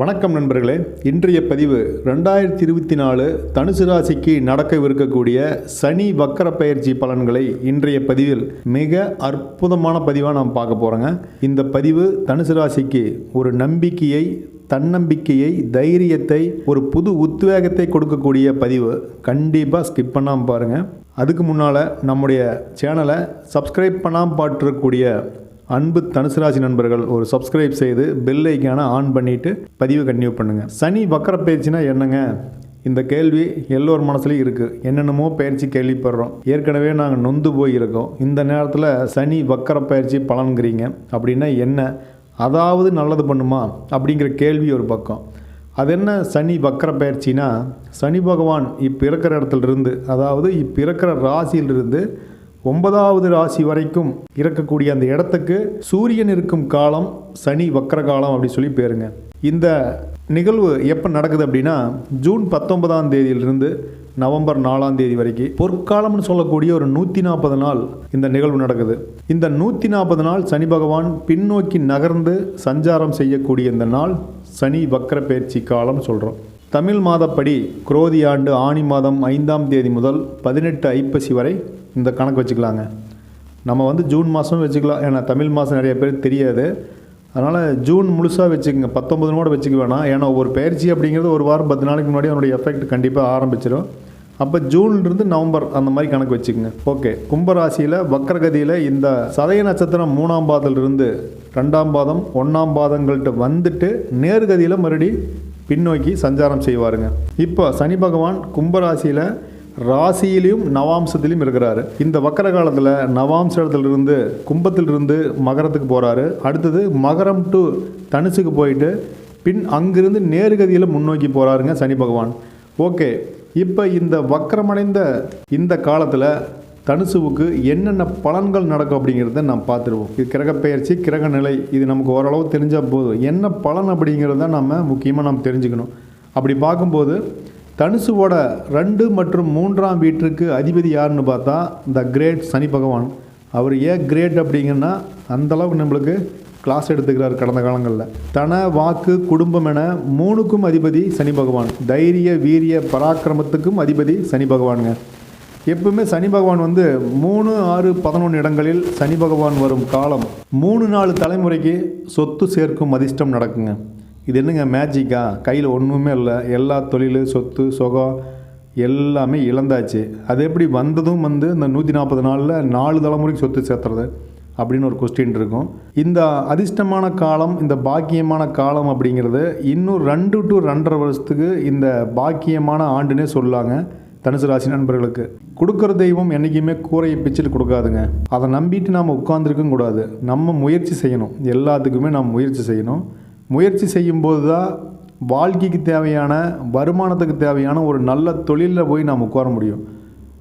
வணக்கம் நண்பர்களே. இன்றைய பதிவு ரெண்டாயிரத்தி இருபத்தி நாலு தனுசு ராசிக்கு நடக்கவிருக்கக்கூடிய சனி வக்கர பயிற்சி பலன்களை இன்றைய பதிவில் மிக அற்புதமான பதிவாக நாம் பார்க்க போகிறோங்க இந்த பதிவு தனுசு ராசிக்கு ஒரு நம்பிக்கையை தன்னம்பிக்கையை தைரியத்தை ஒரு புது உத்வேகத்தை கொடுக்கக்கூடிய பதிவு. கண்டிப்பாக ஸ்கிப் பண்ணாமல் பாருங்கள் அதுக்கு முன்னால் நம்முடைய சேனலை சப்ஸ்கிரைப் பண்ணாமல் பாட்டிருக்கக்கூடிய அன்பு தனுசு ராசி நண்பர்கள் ஒரு சப்ஸ்கிரைப் செய்து பெல் ஐக்கான ஆன் பண்ணிவிட்டு பதிவு கன்டினியூ பண்ணுங்கள் சனி வக்கர பயிற்சினா என்னங்க? இந்த கேள்வி எல்லோர் மனசுலையும் இருக்குது என்னென்னமோ பயிற்சி கேள்விப்படுறோம். ஏற்கனவே நாங்கள் நொந்து போயிருக்கோம். இந்த நேரத்தில் சனி வக்கர பயிற்சி பலன்கிறீங்க. அப்படின்னா என்ன? அதாவது நல்லது பண்ணுமா? அப்படிங்கிற கேள்வி ஒரு பக்கம். அது என்ன சனி வக்கர பயிற்சினா? சனி பகவான் இப்போ இருக்கிற இடத்துல இருந்து அதாவது இப்போ இருக்கிற ராசியிலிருந்து ஒன்பதாவது ராசி வரைக்கும் இருக்கக்கூடிய அந்த இடத்துக்கு சூரியன் இருக்கும் காலம் சனி வக்கர காலம் அப்படி சொல்லி பேருங்க. இந்த நிகழ்வு எப்போ நடக்குது அப்படின்னா ஜூன் பத்தொன்பதாம் தேதியிலிருந்து நவம்பர் நாலாம் தேதி வரைக்கும் பொற்காலம்னு சொல்லக்கூடிய ஒரு நூற்றி நாற்பது நாள் இந்த நிகழ்வு நடக்குது. இந்த நூற்றி நாற்பது நாள் சனி பகவான் பின்னோக்கி நகர்ந்து சஞ்சாரம் செய்யக்கூடிய இந்த நாள் சனி வக்கர பயிற்சி காலம் சொல்கிறோம் தமிழ் மாதப்படி குரோதி ஆண்டு ஆணி மாதம் ஐந்தாம் தேதி முதல் பதினெட்டு ஐப்பசி வரை இந்த கணக்கு வச்சுக்கலாங்க. நம்ம வந்து ஜூன் மாதம் வச்சுக்கலாம். ஏன்னா தமிழ் மாதம் நிறைய பேர் தெரியாது. அதனால் ஜூன் முழுசாக வச்சுக்கோங்க. பத்தொம்பது கூட வச்சுக்க வேணாம். ஏன்னா ஒரு பயிற்சி அப்படிங்கிறது ஒரு வாரம் பத்து நாளைக்கு முன்னாடி அதனுடைய எஃபெக்ட் கண்டிப்பாக ஆரம்பிச்சிடும் அப்போ ஜூன்லேருந்து நவம்பர் அந்த மாதிரி கணக்கு வச்சுக்கோங்க. ஓகே. கும்பராசியில் வக்கரகதியில் இந்த சதய நட்சத்திரம் மூணாம் பாதத்திலிருந்து ரெண்டாம் பாதம் ஒன்றாம் பாதங்கள்கிட்ட வந்துட்டு நேர்கதியில் மறுபடி பின்னோக்கி சஞ்சாரம் செய்வாருங்க. இப்போ சனி பகவான் கும்பராசியில் ராசியிலையும் நவாம்சத்திலையும் இருக்கிறாரு. இந்த வக்கர காலத்தில் நவாம்சத்திலிருந்து கும்பத்திலிருந்து மகரத்துக்கு போகிறாரு அடுத்தது மகரம் டு தனுசுக்கு போயிட்டு பின் அங்கிருந்து நேர்கதியில் முன்னோக்கி போகிறாருங்க சனி பகவான். ஓகே இப்போ இந்த வக்கரமடைந்த இந்த காலத்தில் தனுசுவுக்கு என்னென்ன பலன்கள் நடக்கும் அப்படிங்கிறத நாம் பார்த்துருவோம். இது கிரகப்பெயர்ச்சி கிரக நிலை இது நமக்கு ஓரளவு தெரிஞ்சால் போதும். என்ன பலன் அப்படிங்கிறத நம்ம முக்கியமாக நாம் தெரிஞ்சுக்கணும். அப்படி பார்க்கும்போது தனுசுவோட ரெண்டு மற்றும் மூன்றாம் வீட்டிற்கு அதிபதி யாருன்னு பார்த்தா த கிரேட் சனி பகவான். அவர் ஏன் கிரேட் அப்படிங்கன்னா அந்தளவுக்கு நம்மளுக்கு கிளாஸ் எடுத்துக்கிறார் கடந்த காலங்களில். தன வாக்கு குடும்பம் என மூணுக்கும் அதிபதி சனி பகவான். தைரிய வீரிய பராக்கிரமத்துக்கும் அதிபதி சனி பகவானுங்க. எப்பவுமே சனி பகவான் வந்து மூணு ஆறு பதினொன்று இடங்களில் சனி பகவான் வரும் காலம். மூணு நாலு தலைமுறைக்கு சொத்து சேர்க்கும் அதிர்ஷ்டம் நடக்குங்க. இது என்னங்க மேஜிக்கா கையில் ஒன்றுமே இல்லை. எல்லா தொழில் சொத்து சுகம் எல்லாமே இழந்தாச்சு. அது எப்படி வந்ததும் வந்து இந்த நூற்றி நாற்பது நாளில் நாலு தலைமுறைக்கு சொத்து சேர்த்துறது அப்படின்னு ஒரு கொஸ்டின் இருக்கும். இந்த அதிர்ஷ்டமான காலம் இந்த பாக்கியமான காலம் அப்படிங்கிறது இன்னும் ரெண்டு டு ரெண்டரை வருஷத்துக்கு இந்த பாக்கியமான ஆண்டுனே சொல்லாங்க தனுசு ராசி நண்பர்களுக்கு. கொடுக்குற தெய்வம் என்றைக்குமே கூரையை பிச்சில் கொடுக்காதுங்க. அதை நம்பிட்டு நாம் உட்காந்துருக்கும் கூடாது. நம்ம முயற்சி செய்யணும். எல்லாத்துக்குமே நாம் முயற்சி செய்யணும். முயற்சி செய்யும்போது தான் வாழ்க்கைக்கு தேவையான வருமானத்துக்கு தேவையான ஒரு நல்ல தொழிலில் போய் நாம் உட்கார முடியும்.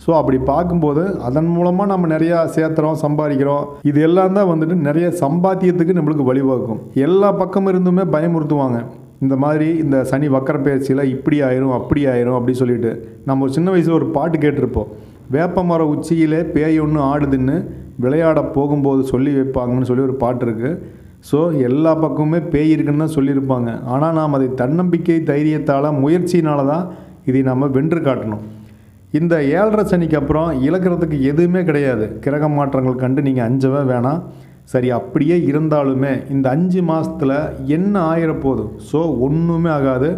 ஸோ அப்படி பார்க்கும்போது அதன் மூலமாக நம்ம நிறையா சேர்த்துறோம் சம்பாதிக்கிறோம். இது எல்லாம் தான் வந்துட்டு நிறைய சம்பாத்தியத்துக்கு நம்மளுக்கு வழிவகுக்கும். எல்லா பக்கம் இருந்துமே பயமுறுத்துவாங்க. இந்த மாதிரி இந்த சனி வக்கர பயிற்சியில் இப்படி ஆயிரும் அப்படி ஆயிரும் அப்படி சொல்லிட்டு நம்ம ஒரு சின்ன வயசில் ஒரு பாட்டு கேட்டிருப்போம். வேப்ப மர உச்சியிலே பேய் ஒன்று ஆடுதுன்னு விளையாட போகும்போது சொல்லி வைப்பாங்கன்னு சொல்லி ஒரு பாட்டு இருக்குது ஸோ எல்லா பக்கமுமே பேய் இருக்குன்னு தான் சொல்லியிருப்பாங்க. ஆனால் நாம் அதை தன்னம்பிக்கை தைரியத்தால் முயற்சியினால தான் இதை நம்ம வென்று காட்டணும். இந்த ஏழரை சனிக்கு அப்புறம் இழக்கிறதுக்கு எதுவுமே கிடையாது. கிரக மாற்றங்கள் கண்டு நீங்கள் அஞ்சவே வேணாம். சரி அப்படியே இருந்தாலுமே இந்த அஞ்சு மாதத்தில் என்ன ஆயிரப்போகுது? ஸோ ஒன்றுமே ஆகாது.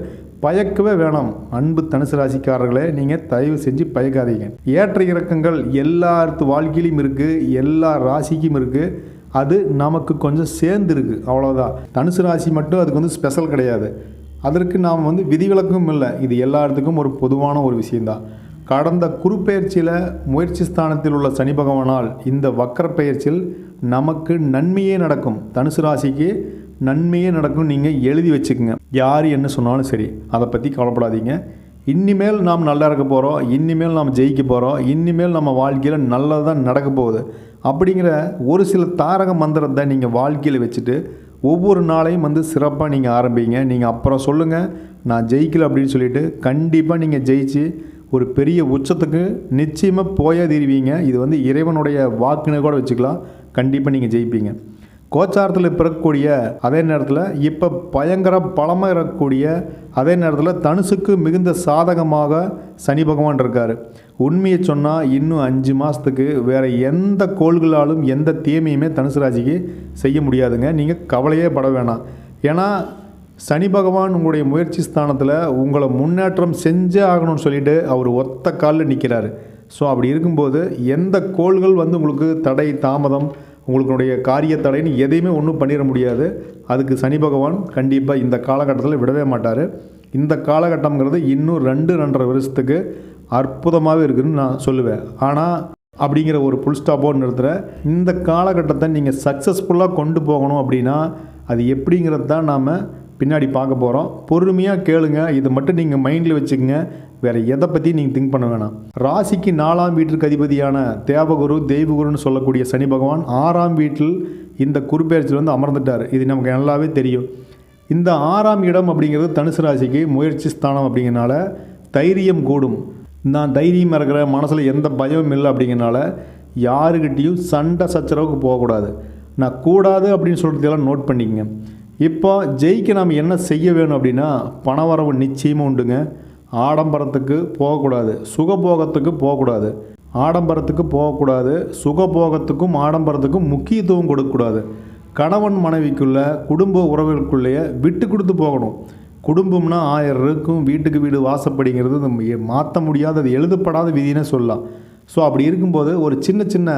பயக்கவே வேணாம். அன்பு தனுசு ராசிக்காரர்களே நீங்கள் தயவு செஞ்சு பயக்காதீங்க. ஏற்ற இறக்கங்கள் எல்லாத்து வாழ்க்கையிலையும் இருக்குது எல்லா ராசிக்கும் இருக்குது அது நமக்கு கொஞ்சம் சேர்ந்துருக்கு அவ்வளோதான் தனுசு ராசி மட்டும் அதுக்கு வந்து ஸ்பெஷல் கிடையாது. அதற்கு நாம் வந்து விதிவிலக்கும் இல்லை. இது எல்லா இடத்துக்கும் ஒரு பொதுவான ஒரு விஷயந்தான் கடந்த குறுப்பெயர்ச்சியில் முயற்சி ஸ்தானத்தில் உள்ள சனி பகவானால் இந்த வக்கர பெயர்ச்சியில் நமக்கு நன்மையே நடக்கும். தனுசு ராசிக்கு நன்மையே நடக்கும் நீங்கள் எழுதி வச்சுக்கோங்க. யார் என்ன சொன்னாலும் சரி அதை பற்றி கவலைப்படாதீங்க. இனிமேல் நாம் நல்லா இருக்க போகிறோம் இனிமேல் நாம் ஜெயிக்க போகிறோம் இனிமேல் நம்ம வாழ்க்கையில் நல்லது தான் நடக்க போகுது. அப்படிங்கிற ஒரு சில தாரக மந்திரத்தை நீங்கள் வாழ்க்கையில் வச்சுட்டு ஒவ்வொரு நாளையும் வந்து சிறப்பாக நீங்கள் ஆரம்பிங்க. நீங்கள் அப்புறம் சொல்லுங்கள் நான் ஜெயிக்கல அப்படின்னு சொல்லிட்டு கண்டிப்பாக நீங்கள் ஜெயிச்சு ஒரு பெரிய உச்சத்துக்கு நிச்சயமாக போயே தீருவீங்க இது வந்து இறைவனுடைய வாக்குன்னு கூட வச்சுக்கலாம். கண்டிப்பாக நீங்கள் ஜெயிப்பீங்க. கோச்சாரத்தில் பிறக்கக்கூடிய அதே நேரத்தில் இப்போ பயங்கர பலமாக இருக்கக்கூடிய அதே நேரத்தில் தனுசுக்கு மிகுந்த சாதகமாக சனி பகவான் இருக்கார். உண்மையை சொன்னால் இன்னும் அஞ்சு மாதத்துக்கு வேறு எந்த கோள்களாலும் எந்த தீமையுமே தனுசு ராசிக்கு செய்ய முடியாதுங்க. நீங்கள் கவலையே பட வேணாம். ஏன்னா சனி பகவான் உங்களுடைய முயற்சி ஸ்தானத்தில் உங்களை முன்னேற்றம் செஞ்சே ஆகணும்னு சொல்லிட்டு அவர் ஒத்த காலில் நிற்கிறாரு ஸோ அப்படி இருக்கும்போது எந்த கோள்கள் வந்து உங்களுக்கு தடை தாமதம் உங்களுடைய காரிய தடைன்னு எதையுமே ஒன்றும் பண்ணிட முடியாது. அதுக்கு சனி பகவான் கண்டிப்பாக இந்த காலகட்டத்தில் விடவே மாட்டார். இந்த காலகட்டம்ங்கிறது இன்னும் ரெண்டு ரெண்டரை வருஷத்துக்கு அற்புதமாகவே இருக்குதுன்னு நான் சொல்லுவேன். ஆனால் அப்படிங்கிற ஒரு புல் ஸ்டாப்போடு நிறுத்துகிறேன் இந்த காலகட்டத்தை நீங்கள் சக்ஸஸ்ஃபுல்லாக கொண்டு போகணும் அப்படின்னா அது எப்படிங்கிறது தான் நாம் பின்னாடி பார்க்க போகிறோம் பொறுமையாக கேளுங்க. இதை மட்டும் நீங்கள் மைண்டில் வச்சுக்கோங்க. வேறு எதை பற்றி நீங்கள் திங்க் பண்ண வேணாம். ராசிக்கு நாலாம் வீட்டிற்கு அதிபதியான தேவகுரு தெய்வகுருன்னு சொல்லக்கூடிய சனி பகவான் ஆறாம் வீட்டில் இந்த குறுப்பெயர்ச்சியில் வந்து அமர்ந்துட்டார். இது நமக்கு நல்லாவே தெரியும். இந்த ஆறாம் இடம் அப்படிங்கிறது தனுசு ராசிக்கு முயற்சி ஸ்தானம் அப்படிங்கிறனால தைரியம் கூடும். நான் தைரியம் இருக்கிற மனசில் எந்த பயமும் இல்லை அப்படிங்கிறனால யாருக்கிட்டேயும் சண்டை சச்சரவுக்கு போகக்கூடாது. நான் கூடாது அப்படின்னு சொல்கிறதெல்லாம் நோட் பண்ணிக்கங்க. இப்போ ஜெயிக்க நாம் என்ன செய்ய வேணும் அப்படின்னா பணவரவு நிச்சயமாக உண்டுங்க. ஆடம்பரத்துக்கு போகக்கூடாது சுகபோகத்துக்கு போகக்கூடாது. ஆடம்பரத்துக்கு போகக்கூடாது சுகபோகத்துக்கும் ஆடம்பரத்துக்கும் முக்கியத்துவம் கொடுக்கக்கூடாது. கணவன் மனைவிக்குள்ள குடும்ப உறவுகளுக்குள்ளேயே விட்டு கொடுத்து போகணும். குடும்பம்னா ஆயிரம் இருக்கும் வீட்டுக்கு வீடு வாசப்படிங்கிறது நம்ம மாற்ற முடியாத அது எழுதப்படாத விதினே சொல்லலாம். ஸோ அப்படி இருக்கும்போது ஒரு சின்ன சின்ன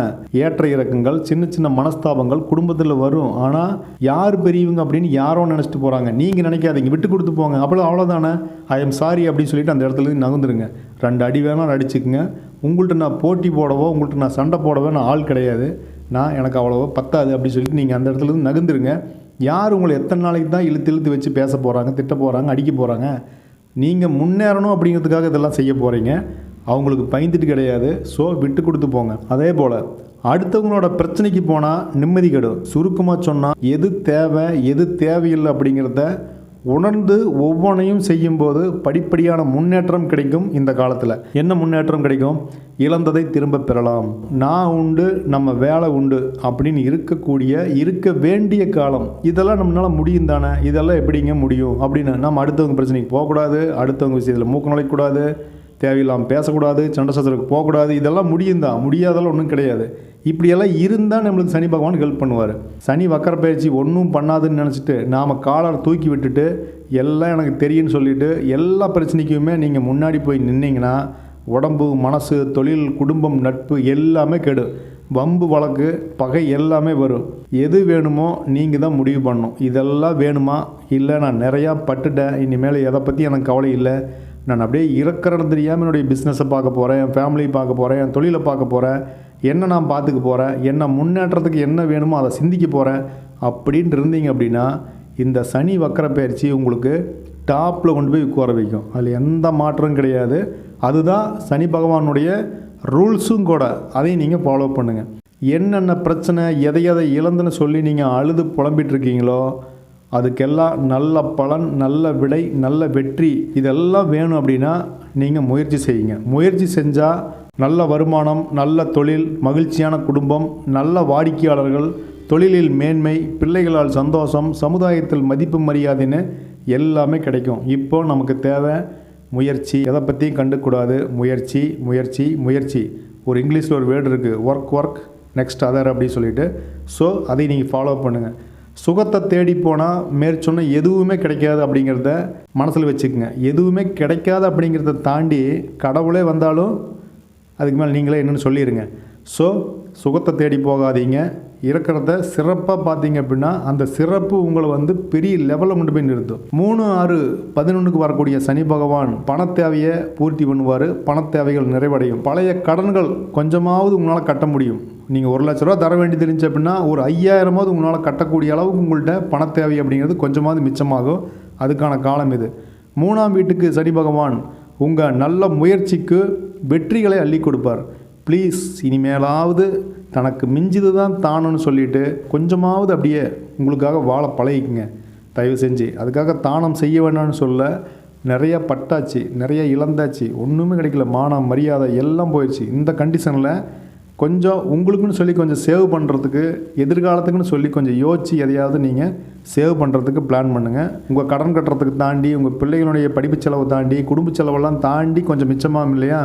ஏற்ற இறக்கங்கள் சின்ன சின்ன மனஸ்தாபங்கள் குடும்பத்தில் வரும். ஆனால் யார் பெரியவங்க அப்படின்னு யாரோ நினச்சிட்டு போகிறாங்க நீங்கள் நினைக்காதீங்க. விட்டு கொடுத்து போங்க. அவ்வளோ அவ்வளோதானே ஐ எம் சாரி அப்படின்னு சொல்லிட்டு அந்த இடத்துல இருந்து நகர்ந்துருங்க. ரெண்டு அடி வேணாலும் அடிச்சுக்குங்க. உங்கள்கிட்ட நான் போட்டி போடவோ உங்கள்கிட்ட நான் சண்டை போடவோ நான் ஆள் கிடையாது. நான் எனக்கு அவ்வளோவோ பத்தாது அப்படின்னு சொல்லிட்டு நீங்கள் அந்த இடத்துல இருந்து நகர்ந்துருங்க. யார் உங்களை எத்தனை நாளைக்கு தான் இழுத்து இழுத்து வச்சு பேச போகிறாங்க திட்ட போகிறாங்க அடிக்க போகிறாங்க நீங்கள் முன்னேறணும் அப்படிங்கிறதுக்காக இதெல்லாம் செய்ய போகிறீங்க அவங்களுக்கு பயந்துட்டு கிடையாது. ஸோ விட்டு கொடுத்து போங்க. அதே போல் அடுத்தவங்களோட பிரச்சனைக்கு போனால் நிம்மதி கெடும். சுருக்கமாக சொன்னால் எது தேவை எது தேவையில்லை அப்படிங்கிறத உணர்ந்து ஒவ்வொன்றையும் செய்யும்போது படிப்படியான முன்னேற்றம் கிடைக்கும் இந்த காலத்தில். என்ன முன்னேற்றம் கிடைக்கும்? இழந்ததை திரும்ப பெறலாம். நான் உண்டு நம்ம வேலை உண்டு அப்படின்னு இருக்கக்கூடிய இருக்க வேண்டிய காலம். இதெல்லாம் நம்மளால் முடியும் தானே? இதெல்லாம் எப்படிங்க முடியும்? அப்படின்னு நம்ம அடுத்தவங்க பிரச்சனைக்கு போகக்கூடாது. அடுத்தவங்க விஷயத்தில் மூக்க நுழைக்கக்கூடாது தேவையில்லாமல் பேசக்கூடாது சண்டை போகக்கூடாது இதெல்லாம் முடியும் தான் முடியாதெல்லாம் ஒன்றும் கிடையாது. இப்படியெல்லாம் இருந்தால் நம்மளுக்கு சனி பகவான் ஹெல்ப் பண்ணுவார். சனி வக்கர பயிற்சி ஒன்றும் பண்ணாதுன்னு நினச்சிட்டு நாம் காலரை தூக்கி விட்டுட்டு எல்லாம் எனக்கு தெரியும்னு சொல்லிவிட்டு எல்லா பிரச்சனைக்குமே நீங்கள் முன்னாடி போய் நின்னீங்கன்னா உடம்பு மனசு தொழில் குடும்பம் நட்பு எல்லாமே கெடும் வம்பு வழக்கு பகை எல்லாமே வரும். எது வேணுமோ நீங்கள் தான் முடிவு பண்ணணும். இதெல்லாம் வேணுமா? இல்லை நான் நிறையா பட்டுட்டேன். இனிமேல் எதை பற்றி எனக்கு கவலை இல்லை. நான் அப்படியே இறக்கறது தெரியாமல் என்னுடைய பிஸ்னஸை பார்க்க போகிறேன் என் ஃபேமிலியை பார்க்க போகிறேன் என் தொழிலை பார்க்க போகிறேன் என்ன நான் பார்த்துக்க போகிறேன் என்ன முன்னேற்றத்துக்கு என்ன வேணுமோ அதை சிந்திக்க போகிறேன் அப்படின்ட்டு இருந்தீங்க அப்படின்னா இந்த சனி வக்கர பயிற்சி உங்களுக்கு டாப்பில் கொண்டு போய் உட்கார வைக்கும். அதில் எந்த மாற்றமும் கிடையாது. அதுதான் சனி பகவானுடைய ரூல்ஸும் கூட. அதையும் நீங்கள் ஃபாலோ பண்ணுங்கள் என்னென்ன பிரச்சனை எதை எதை இழந்துன்னு சொல்லி நீங்கள் அழுது புலம்பிட்டு இருக்கீங்களோ அதுக்கெல்லாம் நல்ல பலன் நல்ல விடை நல்ல வெற்றி இதெல்லாம் வேணும் அப்படின்னா நீங்கள் முயற்சி செய்யுங்க. முயற்சி செஞ்சால் நல்ல வருமானம் நல்ல தொழில் மகிழ்ச்சியான குடும்பம் நல்ல வாடிக்கையாளர்கள் தொழிலில் மேன்மை பிள்ளைகளால் சந்தோஷம் சமுதாயத்தில் மதிப்பு மரியாதைன்னு எல்லாமே கிடைக்கும். இப்போ நமக்கு தேவை முயற்சி. எதை பற்றியும் கண்டுக்கூடாது. முயற்சி முயற்சி முயற்சி. ஒரு இங்கிலீஷில் ஒரு வேர்டு இருக்குது ஒர்க் ஒர்க் நெக்ஸ்ட் அதர் அப்படின்னு சொல்லிட்டு. ஸோ அதை நீங்கள் ஃபாலோ பண்ணுங்கள் சுகத்தை தேடி போனால் மேற்சொன்ன எதுவுமே கிடைக்காது அப்படிங்கிறத மனசில் வச்சுக்கோங்க. எதுவுமே கிடைக்காது அப்படிங்கிறத தாண்டி கடவுளே வந்தாலும் அதுக்கு மேலே நீங்களே என்னென்னு சொல்லிடுங்க ஸோ சுகத்தை தேடி போகாதீங்க. இருக்கிறத சிறப்பாக பார்த்தீங்க அப்படின்னா அந்த சிறப்பு உங்களை வந்து பெரிய லெவலில் கொண்டு போய் நிறுத்தும். மூணு ஆறு பதினொன்றுக்கு வரக்கூடிய சனி பகவான் பண தேவையை பூர்த்தி பண்ணுவார். பண தேவைகள் நிறைவடையும். பழைய கடன்கள் கொஞ்சமாவது உங்களால் கட்ட முடியும். நீங்கள் ஒரு லட்ச ரூபா தர வேண்டி தெரிஞ்சு அப்படின்னா ஒரு ஐயாயிரமாவது உங்களால் கட்டக்கூடிய அளவுக்கு உங்கள்கிட்ட பண தேவை அப்படிங்கிறது கொஞ்சமாவது மிச்சமாகும். அதுக்கான காலம் இது. மூணாம் வீட்டுக்கு சனி பகவான் உங்கள் நல்ல முயற்சிக்கு வெற்றிகளை அள்ளி கொடுப்பார். ப்ளீஸ் இனிமேலாவது தனக்கு மிஞ்சிது தான் தானம்னு சொல்லிட்டு கொஞ்சமாவது அப்படியே உங்களுக்காக வாழ பழகிக்குங்க. தயவு செஞ்சு. அதுக்காக தானம் செய்ய வேண்டாம்னு சொல்ல நிறைய பட்டாச்சு நிறைய இழந்தாச்சு ஒன்றுமே கிடைக்கல. மானம் மரியாதை எல்லாம் போயிடுச்சு. இந்த கண்டிஷனில் கொஞ்சம் உங்களுக்குன்னு சொல்லி கொஞ்சம் சேவ் பண்ணுறதுக்கு எதிர்காலத்துக்குன்னு சொல்லி கொஞ்சம் யோசிச்சு எதையாவது நீங்கள் சேவ் பண்ணுறதுக்கு பிளான் பண்ணுங்கள் உங்கள் கடன் கட்டுறதுக்கு தாண்டி உங்கள் பிள்ளைகளுடைய படிப்பு செலவு தாண்டி குடும்ப செலவெல்லாம் தாண்டி கொஞ்சம் மிச்சமாகும் இல்லையா?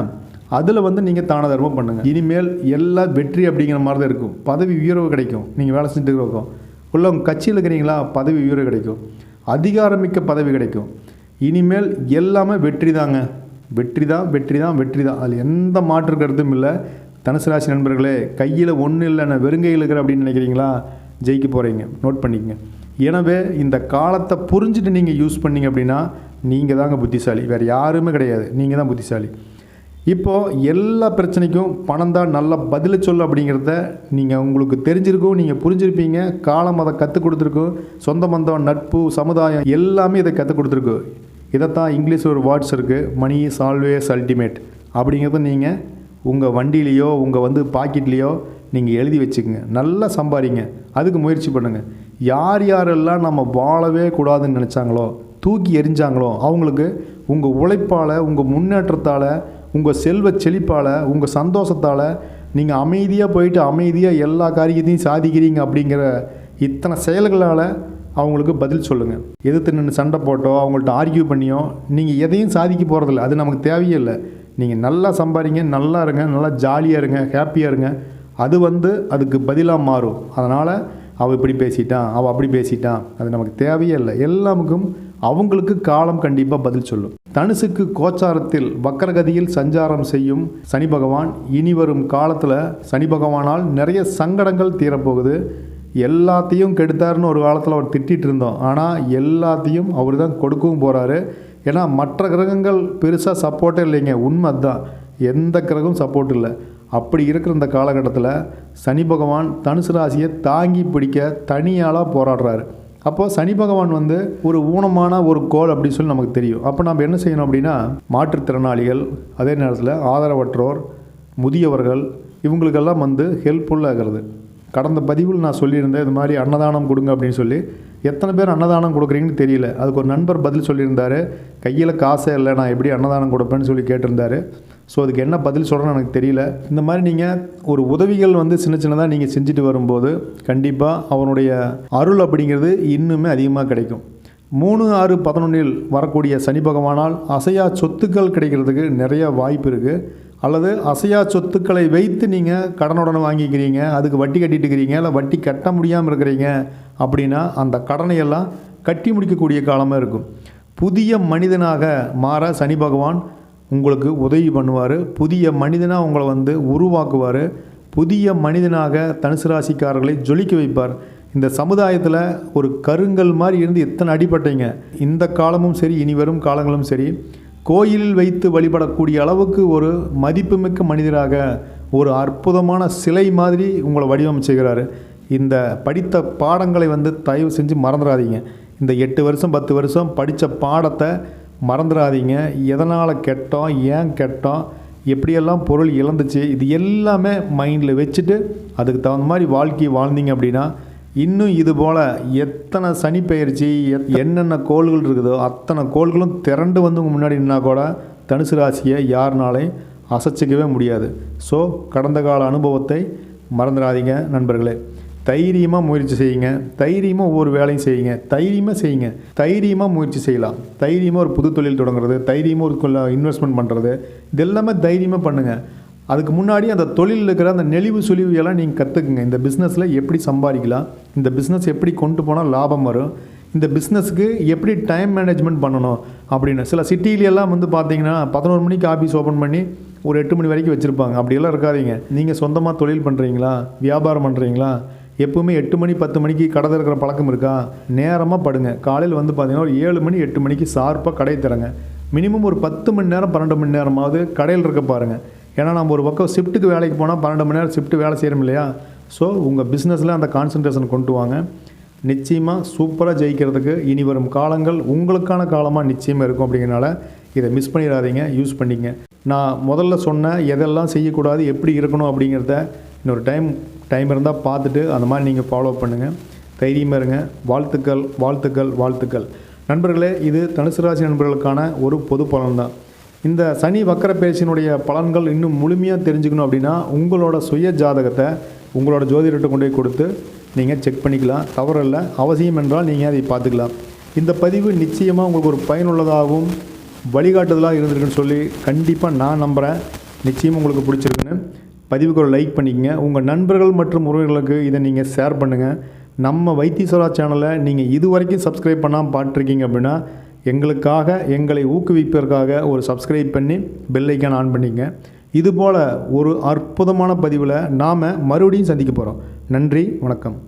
அதில் வந்து நீங்கள் தான தர்மம் பண்ணுங்கள் இனிமேல் எல்லா வெற்றி அப்படிங்கிற மாதிரி தான் இருக்கும். பதவி உயர்வு கிடைக்கும். நீங்கள் வேலை செஞ்சுட்டு இருக்கோம் உள்ள உங்கள் கட்சியில் இருக்கிறீங்களா? பதவி உயர்வு கிடைக்கும். அதிகாரமிக்க பதவி கிடைக்கும். இனிமேல் எல்லாமே வெற்றி தாங்க வெற்றி தான் வெற்றி தான் வெற்றி தான் அதில் எந்த மாற்று கருத்தும் இல்லை. தனுசு ராசி நண்பர்களே கையில் ஒன்றும் இல்லை. நான் வெறுங்கையில் இருக்கிற அப்படின்னு நினைக்கிறீங்களா? ஜெயிக்க போகிறீங்க நோட் பண்ணிக்கங்க. எனவே இந்த காலத்தை புரிஞ்சுட்டு நீங்கள் யூஸ் பண்ணீங்க அப்படின்னா நீங்கள் தாங்க புத்திசாலி. வேறு யாருமே கிடையாது. நீங்கள் தான் புத்திசாலி. இப்போது எல்லா பிரச்சனைக்கும் பணம் தான் நல்ல பதில் சொல்லு அப்படிங்கிறத நீங்கள் உங்களுக்கு தெரிஞ்சிருக்கும் நீங்கள் புரிஞ்சிருப்பீங்க. காலம் அதை கற்றுக் கொடுத்துருக்கும் சொந்த பந்தம் நட்பு சமுதாயம் எல்லாமே இதை கற்றுக் கொடுத்துருக்கு. இதைத்தான் இங்கிலீஷ் ஒரு வேர்ட்ஸ் இருக்குது மணி இஸ் ஆல்வேஸ் அல்டிமேட் அப்படிங்கிறத நீங்கள் உங்கள் வண்டியிலையோ உங்கள் வந்து பாக்கெட்லேயோ நீங்கள் எழுதி வச்சுக்கோங்க. நல்லா சம்பாதிங்க. அதுக்கு முயற்சி பண்ணுங்கள் யார் யாரெல்லாம் நம்ம வாழவே கூடாதுன்னு நினச்சாங்களோ தூக்கி எரிஞ்சாங்களோ அவங்களுக்கு உங்கள் உழைப்பால் உங்கள் முன்னேற்றத்தால் உங்கள் செல்வ செழிப்பால் உங்கள் சந்தோஷத்தால் நீங்கள் அமைதியாக போயிட்டு அமைதியாக எல்லா காரியத்தையும் சாதிக்கிறீங்க அப்படிங்கிற இத்தனை செயல்களால் அவங்களுக்கு பதில் சொல்லுங்கள் எதிர்த்து நின்று சண்டை போட்டோ அவங்கள்ட்ட ஆர்கியூ பண்ணியோ நீங்கள் எதையும் சாதிக்க போகிறதில்ல அது நமக்கு தேவையே இல்லை. நீங்கள் நல்லா சம்பாதிங்க நல்லா இருங்க நல்லா ஜாலியாக இருங்க ஹாப்பியாக இருங்க. அது வந்து அதுக்கு பதிலாக மாறும். அதனால் அவள் இப்படி பேசிட்டான் அவள் அப்படி பேசிட்டான் அது நமக்கு தேவையே இல்லை. எல்லாமுக்கும் அவங்களுக்கு காலம் கண்டிப்பாக பதில் சொல்லும். தனுசுக்கு கோச்சாரத்தில் வக்கரகதியில் சஞ்சாரம் செய்யும் சனி பகவான் இனி வரும் காலத்தில் சனி பகவானால் நிறைய சங்கடங்கள் தீரப்போகுது. எல்லாத்தையும் கெடுத்தாருன்னு ஒரு காலத்தில் அவர் திட்டிகிட்டு இருந்தோம். ஆனால் எல்லாத்தையும் அவர் தான் கொடுக்கவும் போகிறாரு ஏன்னா மற்ற கிரகங்கள் பெருசாக சப்போர்ட்டே இல்லைங்க. உண்மை அதுதான். எந்த கிரகம் சப்போர்ட் இல்லை. அப்படி இருக்கிற இந்த காலகட்டத்தில் சனி பகவான் தனுசு ராசியை தாங்கி பிடிக்க தனியாளாக போராடுறாரு. அப்போது சனி பகவான் வந்து ஒரு ஊனமான ஒரு கோல் அப்படின்னு சொல்லி நமக்கு தெரியும். அப்போ நம்ம என்ன செய்யணும் அப்படின்னா மாற்றுத்திறனாளிகள் அதே நேரத்தில் ஆதரவற்றோர் முதியவர்கள் இவங்களுக்கெல்லாம் வந்து ஹெல்ப்ஃபுல்லாக இருக்கிறது கடந்த பதிவில் நான் சொல்லியிருந்தேன் இது மாதிரி அன்னதானம் கொடுங்க அப்படின்னு சொல்லி. எத்தனை பேர் அன்னதானம் கொடுக்குறீங்கன்னு தெரியல. அதுக்கு ஒரு நண்பர் பதில் சொல்லியிருந்தார். கையில் காசே இல்லை நான் எப்படி அன்னதானம் கொடுப்பேன்னு சொல்லி கேட்டிருந்தாரு. ஸோ அதுக்கு என்ன பதில் சொல்கிறேன்னு எனக்கு தெரியல. இந்த மாதிரி நீங்கள் ஒரு உதவிகள் வந்து சின்ன சின்னதாக நீங்கள் செஞ்சுட்டு வரும்போது கண்டிப்பாக அவனுடைய அருள் அப்படிங்கிறது இன்னுமே அதிகமாக கிடைக்கும். மூணு ஆறு பதினொன்றில் வரக்கூடிய சனி பகவானால் அசையா சொத்துக்கள் கிடைக்கிறதுக்கு நிறைய வாய்ப்பு இருக்குது அல்லது அசையா சொத்துக்களை வைத்து நீங்கள் கடனுடன் வாங்கிக்கிறீங்க அதுக்கு வட்டி கட்டிட்டு இருக்கிறீங்க இல்லை வட்டி கட்ட முடியாமல் இருக்கிறீங்க அப்படின்னா அந்த கடனை எல்லாம் கட்டி முடிக்கக்கூடிய காலமாக இருக்கும். புதிய மனிதனாக மாற சனி பகவான் உங்களுக்கு உதவி பண்ணுவார். புதிய மனிதனாக உங்களை வந்து உருவாக்குவார். புதிய மனிதனாக தனுசு ராசிக்காரர்களை ஜொலிக்க வைப்பார். இந்த சமுதாயத்தில் ஒரு கருங்கல் மாதிரி இருந்து எத்தனை அடிபட்டீங்க. இந்த காலமும் சரி இனி வரும் காலங்களும் சரி கோயிலில் வைத்து வழிபடக்கூடிய அளவுக்கு ஒரு மதிப்புமிக்க மனிதராக ஒரு அற்புதமான சிலை மாதிரி உங்களை வடிவமைச்சுக்கிறாரு. இந்த படித்த பாடங்களை வந்து தயவு செஞ்சு மறந்துடாதீங்க. இந்த எட்டு வருஷம் பத்து வருஷம் படித்த பாடத்தை மறந்துடாதீங்க. எதனால் கெட்டோம்? ஏன் கெட்டோம்? எப்படியெல்லாம் பொருள் இழந்துச்சு? இது எல்லாமே மைண்டில் வச்சுட்டு அதுக்கு தகுந்த மாதிரி வாழ்க்கையை வாழ்ந்தீங்க அப்படின்னா இன்னும் இது போல் எத்தனை சனி பயிற்சி எத்- என்னென்ன கோள்கள் இருக்குதோ அத்தனை கோள்களும் திரண்டு வந்து உங்கள் முன்னாடி நின்னா கூட தனுசு ராசியை யாருனாலையும் அசைச்சிக்கவே முடியாது. ஸோ கடந்த கால அனுபவத்தை மறந்துடாதீங்க நண்பர்களே. தைரியமாக முயற்சி செய்யுங்க. தைரியமாக ஒவ்வொரு வேலையும் செய்யுங்க. தைரியமாக செய்யுங்க. தைரியமாக முயற்சி செய்யலாம். தைரியமாக ஒரு புது தொழில் தொடங்குறது தைரியமாக ஒரு இன்வெஸ்ட்மெண்ட் பண்ணுறது இதெல்லாமே தைரியமாக பண்ணுங்கள் அதுக்கு முன்னாடி அந்த தொழிலில் இருக்கிற அந்த நெளிவு சுழிவு எல்லாம் நீங்கள் கற்றுக்குங்க இந்த பிஸ்னஸில் எப்படி சம்பாதிக்கலாம் இந்த பிஸ்னஸ் எப்படி கொண்டு போனால் லாபம் வரும் இந்த பிஸ்னஸுக்கு எப்படி டைம் மேனேஜ்மெண்ட் பண்ணணும் அப்படின்னு. சில சிட்டில வந்து பார்த்தீங்கன்னா பதினோரு மணிக்கு ஆஃபீஸ் ஓப்பன் பண்ணி ஒரு எட்டு மணி வரைக்கும் வச்சுருப்பாங்க. அப்படியெல்லாம் இருக்காதீங்க. நீங்கள் சொந்தமாக தொழில் பண்ணுறீங்களா வியாபாரம் பண்ணுறீங்களா எப்பவுமே எட்டு மணி பத்து மணிக்கு கடை திறக்கிற பழக்கம் இருக்கா? நேரமாக படுங்க. காலையில் வந்து பார்த்தீங்கன்னா ஒரு ஏழு மணி எட்டு மணிக்கு ஷார்ப்பாக கடை தரங்க மினிமம் ஒரு பத்து மணி நேரம் பன்னெண்டு மணி நேரமாவது கடையில் இருக்க பாருங்கள் ஏன்னா நம்ம ஒரு பக்கம் ஷிஃப்ட்டுக்கு வேலைக்கு போனால் பன்னெண்டு மணி நேரம் ஷிஃப்ட் வேலை செய்கிறோம் இல்லையா? ஸோ உங்கள் பிஸ்னஸில் அந்த கான்சன்ட்ரேஷன் கொண்டு வாங்க. நிச்சயமாக சூப்பராக ஜெயிக்கிறதுக்கு இனி வரும் காலங்கள் உங்களுக்கான காலமாக நிச்சயமாக இருக்கும் அப்படிங்கிறனால இதை மிஸ் பண்ணிடாதீங்க யூஸ் பண்ணிங்க நான் முதல்ல சொன்ன எதெல்லாம் செய்யக்கூடாது எப்படி இருக்கணும் அப்படிங்கிறத இன்னொரு டைம் டைம் இருந்தால் பார்த்துட்டு அந்த மாதிரி நீங்கள் ஃபாலோ பண்ணுங்கள் தைரியமாக இருங்க. வாழ்த்துக்கள் வாழ்த்துக்கள் வாழ்த்துக்கள். நண்பர்களே இது தனுசு ராசி நண்பர்களுக்கான ஒரு பொது பலன் தான் இந்த சனி வக்கர பேச்சினுடைய பலன்கள் இன்னும் முழுமையாக தெரிஞ்சுக்கணும் அப்படின்னா உங்களோட சுய ஜாதகத்தை உங்களோட ஜோதிடர்கிட்ட கொண்டு போய் கொடுத்து நீங்கள் செக் பண்ணிக்கலாம். தவறில்லை. அவசியம் என்றால் நீங்கள் அதை பார்த்துக்கலாம். இந்த பதிவு நிச்சயமாக உங்களுக்கு ஒரு பயனுள்ளதாகவும் வழிகாட்டுதலாக இருந்திருக்குன்னு சொல்லி கண்டிப்பாக நான் நம்புகிறேன் நிச்சயம் உங்களுக்கு பிடிச்சிருக்குன்னு பதிவுக்கு ஒரு லைக் பண்ணிக்கங்க. உங்கள் நண்பர்கள் மற்றும் உறவுகளுக்கு இதை நீங்கள் ஷேர் பண்ணுங்கள் நம்ம வைத்தீஸ்வரா சேனலை நீங்கள் இது வரைக்கும் சப்ஸ்கிரைப் பண்ணாமல் பார்த்துருக்கீங்க அப்படின்னா எங்களுக்காக எங்களை ஊக்குவிப்பதற்காக ஒரு சப்ஸ்கிரைப் பண்ணி பெல்லைக்கான் ஆன் பண்ணிங்க இதுபோல் ஒரு அற்புதமான பதிவில் நாம் மறுபடியும் சந்திக்க போகிறோம் நன்றி வணக்கம்.